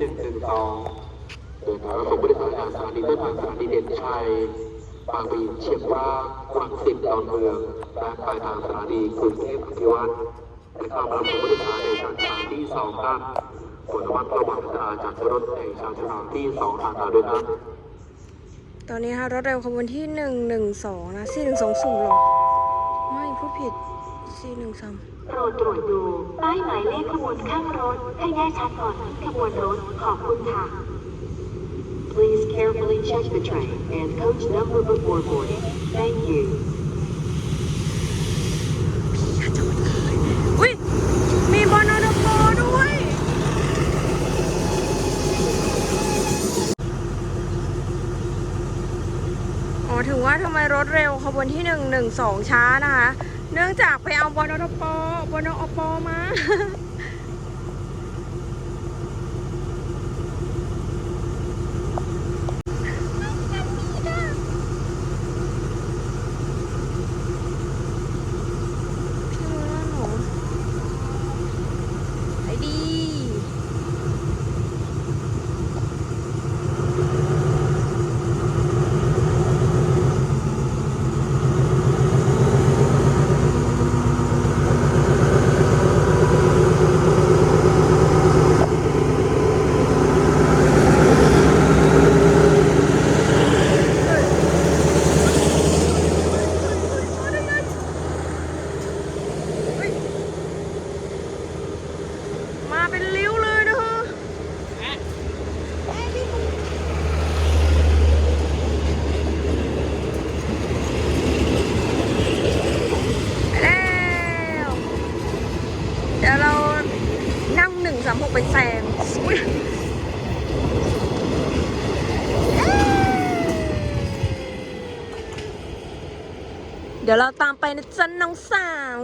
หนึ่งหนึ่งสองเดินทางส่งผู้โดยสารจากสถานีต้นทางสถานีเด่นชัยบางปะอินเชียงรากรังสิตดอนเมืองและปลายทางสถานีกรุงเทพอภิวัตรและเข้ามารับส่งผู้โดยสารในชานชาลที่สองครับผลวัดระหว่างอัตราจากรถในชานชาลที่สองทางด้วยครับตอนนี้นะคะรถเร็วขบวนที่หนึ่งหนึ่งสองนะสี่หนึ่งสองศูนย์หรอ พูดผิดสี่หนึ่งสามโปรดตรวจดูป้ายหมายเลขขบวนข้างรถ ให้แน่ชัดก่อนขึ้นขบวนรถขอบคุณค่ะ Please carefully check the train and coach number before boarding. Thank you. อุ้ย มีบอนอดโปด้วย ถือถึงว่าทำไมรถเร็วขบวนที่หนึ่งหนึ่งสองช้านะคะ เนื่องจากไปเอาบอนอดปบอนอปมา พี่มือนั่นหนูไอ้ดี มา เป็นริ้วเลยนะฮะไปแล้วเดี๋ยวเรานั่งหนึ่งสามหกไปแซงอุ๊ยเดี๋ยวเราตามไปนะจ๊ะน้องสาว